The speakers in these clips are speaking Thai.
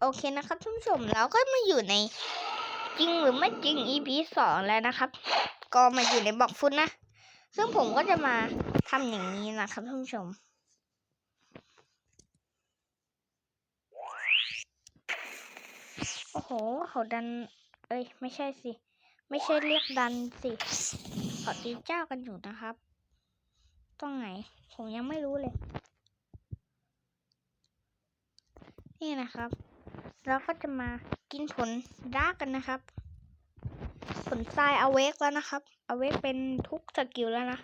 โอเคนะครับท่านผู้ชมเราก็มาอยู่ในจริงหรือไม่จริง EP สองแล้วนะครับ ก็มาอยู่ในบอกฟุตนะ ซึ่งผมก็จะมาทำอย่างนี้นะครับท่านผู้ชม โอ้โหเขาดัน เอ้ย ไม่ใช่สิ ไม่ใช่เรียกดันสิเขาตีเจ้ากันอยู่นะครับต้องไหน ผมยังไม่รู้เลย นี่นะครับ เราก็จะมากินผลรากกันนะครับ ผลทรายเอาเวกแล้วนะครับเอาเวกเป็นทุกสกิลแล้วนะ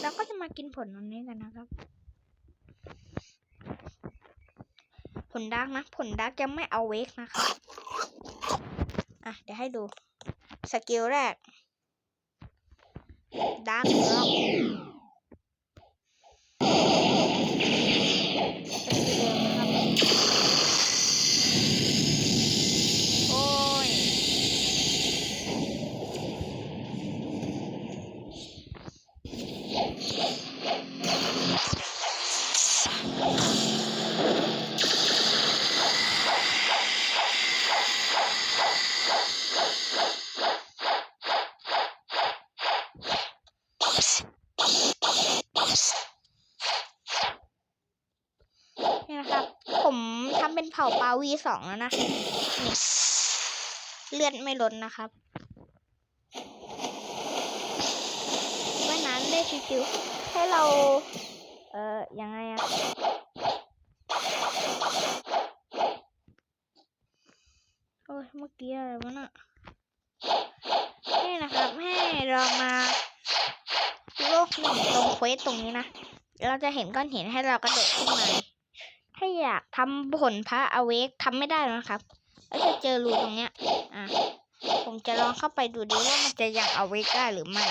เราก็จะมากินผลอันนี้กันนะครับ ผลดักนะ ผลดักยังไม่เอาเวกนะคะอะ เดี๋ยวให้ดู สกิลแรกดักแล้วสกิลเดิม ผมทำเป็นเผ่าปลาวีสองแล้วนะนี่เลือดไม่ลดนะครับว่ายน้ำได้ชิวๆให้เรา เอ่อ ยังไงอะโอ้ยเมื่อกี้อะไรวะน่ะนี่นะครับ ให้เรามาโลกหนึ่งตรงเควสตรงนี้นะ เราจะเห็นก้อนหินให้เรากระโดดขึ้นมา ถ้าอยากทำผลพระอเวกทำไม่ได้นะครับแล้วจะเจอรูตรงเนี้ย อะ ผมจะลองเข้าไปดูดิว่ามันจะยังเอาเวกได้หรือไม่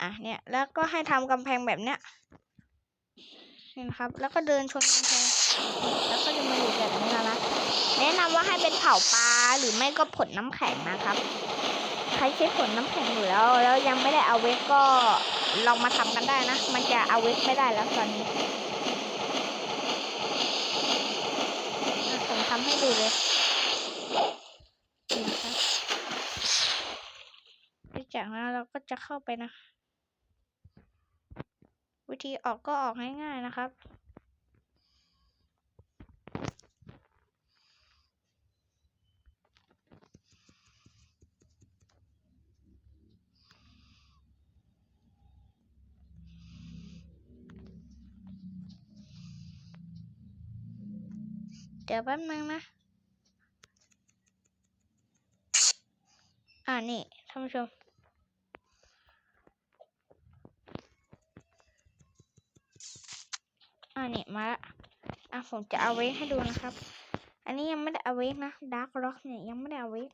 อะ เนี่ย แล้วก็ให้ทำกำแพงแบบเนี้ยนี่นะครับ แล้วก็เดินชนกำแพง แล้วก็จะมาอยู่แบบนี้แล้วนะแนะนำว่าให้เป็นเผาปลาหรือไม่ก็ผลน้ำแข็งนะครับ ใครใช้ผลน้ำแข็งอยู่แล้ว แล้วยังไม่ได้เอาเวกก็ลองมาทำกันได้นะ มันจะเอาเวกไม่ได้แล้วตอนนี้อะผมทำให้ดูเลยนะครับจากนั้นเราก็จะเข้าไปนะ วิธีออกก็ออกง่ายๆนะครับ เดี๋ยวแป๊บนึงนะ อ่านี่ท่านผู้ชม อ่านี่มาละอะผมจะเอาเวกให้ดูนะครับ อันนี้ยังไม่ได้เอาเวกนะดาร์กร็อกเนี่ยยังไม่ได้เอาเวก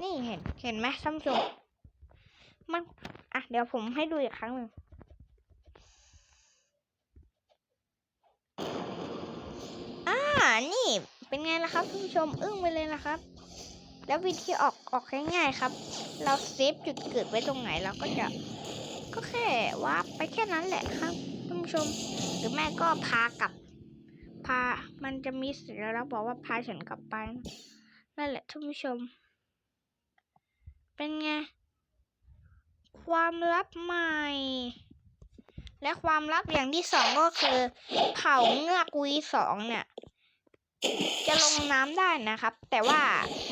นี่เห็นเห็นไหมท่านผู้ชมมันอะเดี๋ยวผมให้ดูอีกครั้งหนึ่ง อ่า นี่ เป็นไงล่ะครับท่านผู้ชมอึ้งไปเลยนะครับ แล้ววิธีออกออกง่ายๆครับ เราเซฟจุดเกิดไว้ตรงไหนเราก็จะ ก็แค่วาร์ปไปแค่นั้นแหละครับท่านผู้ชม หรือแม่ก็พากลับ พา มันจะมีสัญลักษณ์บอกว่าพาฉันกลับไป นั่นแหละท่านผู้ชม เป็นไง ความลับใหม่และความลับอย่างที่สองก็คือ เผาเงือกวีสองเนี่ย จะลงน้ำได้นะครับ แต่ว่า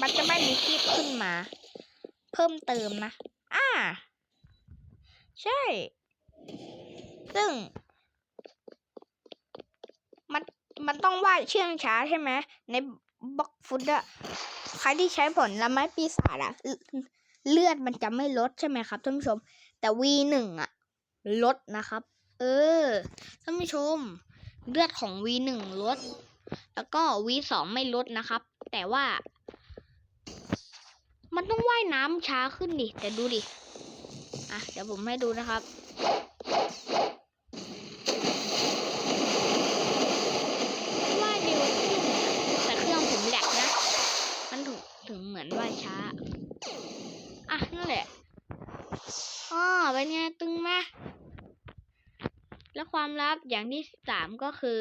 มันจะไม่มีคลิปขึ้นมา เพิ่มเติมนะ อ่า ใช่ ซึ่ง มันมันต้องวาดเชื่องช้าใช่ไหมในบล็อกฟุตอะใครที่ใช้ผลละไม้ปีศาจอะเลืเลือดมันจะไม่ลดใช่ไหมครับท่านผู้ชม แต่วีหนึ่งอะลดนะครับ เออท่านผู้ชม เลือดของวีหนึ่งลด แล้วก็วีสองไม่ลดนะครับ แต่ว่า มันต้องว่ายน้ำช้าขึ้นดิ แต่ดูดิ อะ เดี๋ยวผมให้ดูนะครับว่ายเร็วขึ้นแต่เครื่องผมแหลกนะ มันถึงถึงเหมือนว่ายช้า อะ นั่นแหละอ๋อเป็นไงตึงไหมและความลับอย่างที่สามก็คือ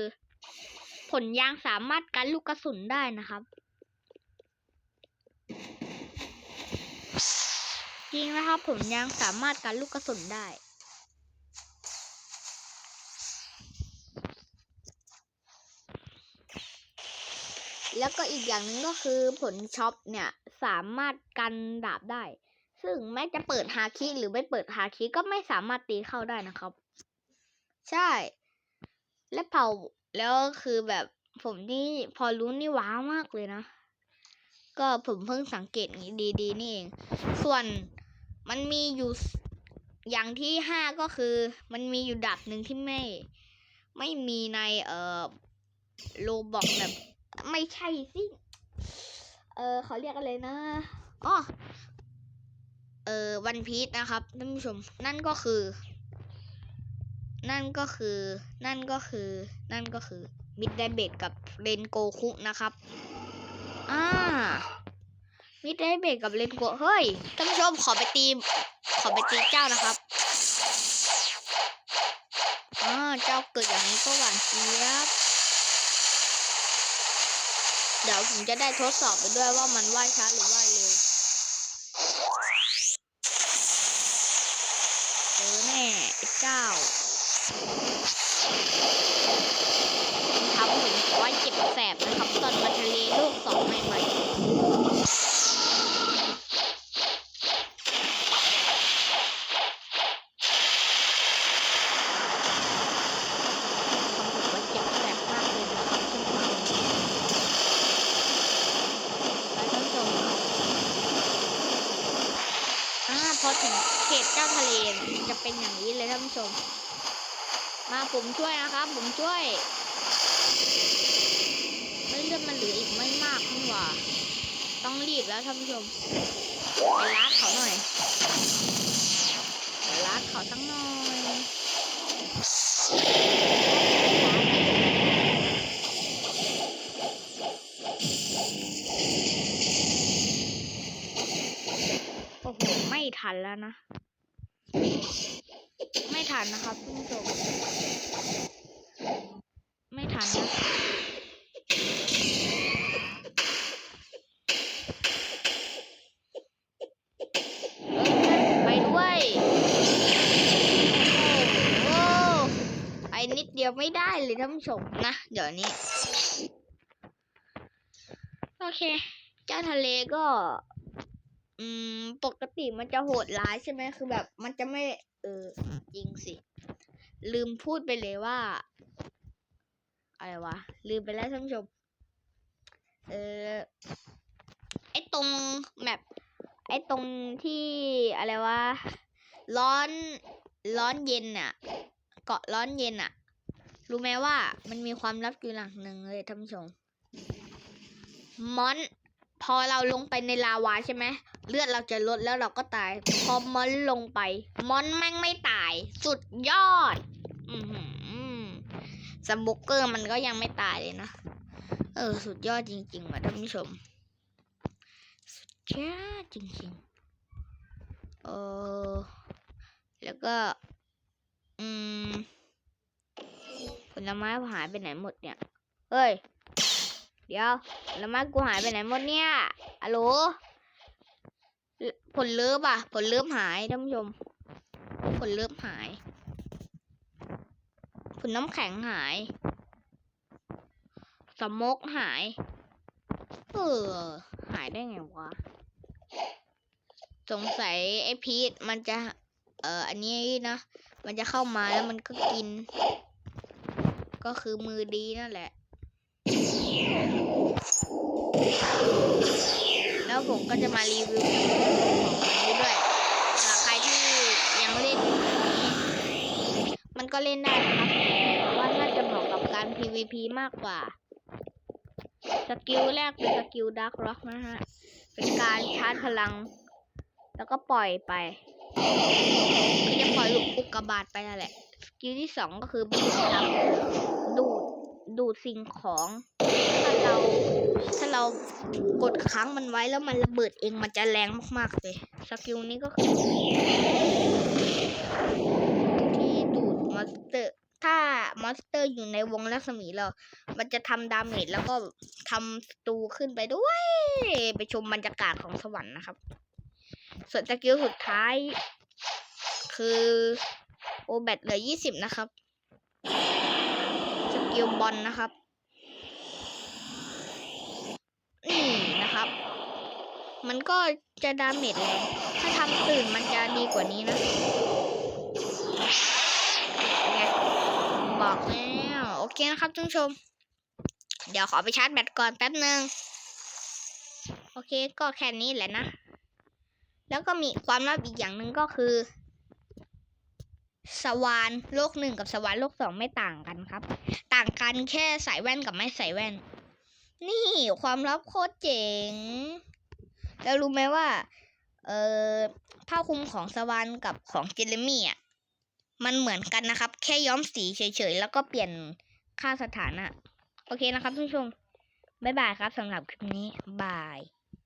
ผลยางสามารถกันลูกกระสุนได้นะครับ จริงนะครับผลยางสามารถกันลูกกระสุนได้แล้วก็อีกอย่างหนึ่งก็คือผลช็อปเนี่ยสามารถกันดาบได้ ซึ่งแม้จะเปิดฮาคิหรือไม่เปิดฮาคิก็ไม่สามารถตีเข้าได้นะครับ ใช่ และเผา แล้วคือแบบผมนี่พอรู้นี่ว้าวมากเลยนะ ก็ผมเพิ่งสังเกตดีๆนี่เอง ส่วนมันมีอยู่อย่างที่ห้าก็คือ มันมีอยู่ดับหนึ่งที่ไม่ ไม่มีในเอ่อโลบอกแบบ ไม่ใช่สิ เออเขาเรียกอะไรนะอ๋อเออวันพีชนะครับท่านผู้ชม นั่นก็คือ นั่นก็คือ นั่นก็คือ นั่นก็คือมิดไดเบดกับเรนโกคุนะครับ อ่า มิดไดเบดกับเรนโกเฮ้ย ท่านผู้ชมขอไปตีขอไปตีเจ้านะครับ อ่า เจ้าเกิดอย่างนี้ก็หวานเจี๊ยบ เดี๋ยวผมจะได้ทดสอบไปด้วยว่ามันว่ายช้าหรือว่ายเร็วเจอแน่เจ้า ทำผมไว้เจ็บแสบนะครับตอนมาทะเลโลกสองใหม่ๆทำผมไว้เจ็บแสบมากเลยนะครับท่านผู้ชมไปท่านผู้ชมอ่าพอถึงเขตเจ้าทะเลจะเป็นอย่างนี้เลยท่านผู้ชม มาผมช่วยนะครับ ผมช่วยเฮ้ยเลือดมันเหลืออีกไม่มากนี่หว่า ต้องรีบแล้วท่านผู้ชมไปลัดเขาหน่อยไปลัดเขาสักหน่อยโอ้โหไม่ทันแล้วนะ ไม่ทันนะครับท่านผู้ชมทันนะ ไปด้วยโอ้โหไปนิดเดียว ไม่ได้เลยท่านผู้ชมนะ เดี๋ยวนี้ โอเค เจ้าทะเลก็ อืม ปกติมันจะโหดร้ายใช่ไหมคือแบบ มันจะไม่ เออ จริงสิ ลืมพูดไปเลยว่า อะไรวะ ลืมไปแล้วท่านผู้ชม เออ ไอตรงแมปไอตรงที่อะไรวะ ร้อนร้อนเย็นอะเกาะร้อนเย็นอะ รู้ไหมว่ามันมีความลับอยู่หลังหนึ่งเลยท่านผู้ชมมอน พอเราลงไปในลาวาใช่ไหมเลือดเราจะลดแล้วเราก็ตาย พอมอนลงไป มอนแม่งไม่ตาย สุดยอด อือหือสมบุกเกอร์มันก็ยังไม่ตายเลยนะ เออ สุดยอดจริงๆว่ะท่านผู้ชม สุดยอดจริงๆเออแล้วก็ อืม ผ ลไม้หายไปไหนหมดเนี่ย เฮ้ย เดี๋ยวผลไม้กูหายไปไหนหมดเนี่ยอะโหลผลเลิฟอะ ผลเลิฟหายท่านผู้ชม ผลเลิฟหาย ผลน้ำแข็งหาย สมกหาย เออ หายได้ไงวะ สงสัยไอพีทมันจะ เอออันนี้นะ มันจะเข้ามาแล้วมันก็กิน ก็คือมือดีนั่นแหละ แล้วผมก็จะมารีวิวของอันนี้ด้วยสำหรับใครที่ยังเล่นนี้ มันก็เล่นได้นะครับแต่ว่าน่าจะเหมาะกับการ PVP มากกว่า สกิลแรกเป็นสกิลดักร็อกนะฮะ เป็นการชาร์จพลัง แล้วก็ปล่อยไปก็จะปล่อยลูกอุกกาบาตไปนั่นแหละ กิลที่สองก็คือเป็นการดูดดูดสิ่งของ ถ้าเราถ้าเรากดค้างมันไว้แล้วมันระเบิดเองมันจะแรงมากๆเลยสกิลนี้ก็คือที่ดูดมอนสเตอร์ ถ้ามอนสเตอร์อยู่ในวงรัศมีเรา มันจะทำดาเมจแล้วก็ทำสตูขึ้นไปด้วย ไปชมบรรยากาศของสวรรค์นะครับ ส่วนสกิลสุดท้ายคือ โอแบตเหลือยี่สิบนะครับสกิลบอลนะครับนี่นะครับ มันก็จะดาเมจแรงถ้าทำตื่นมันจะดีกว่านี้นะบอกแล้วโอเคนะครับท่านผู้ชม เดี๋ยวขอไปชาร์จแบตก่อนแป๊บหนึ่งโอเคก็แค่นี้แหละนะ แล้วก็มีความลับอีกอย่างหนึ่งก็คือ สวานโลกหนึ่งกับสวานโลกสองไม่ต่างกันครับ ต่างกันแค่ใส่แว่นกับไม่ใส่แว่น นี่ความลับโคตรเจ๋ง แล้วรู้ไหมว่า เอ่อผ้าคลุมของสวานกับของเจเรมี่อะมันเหมือนกันนะครับ แค่ย้อมสีเฉยๆ แล้วก็เปลี่ยนค่าสถานะ โอเคนะครับท่านผู้ชม บ๊ายบายครับสำหรับคลิปนี้บาย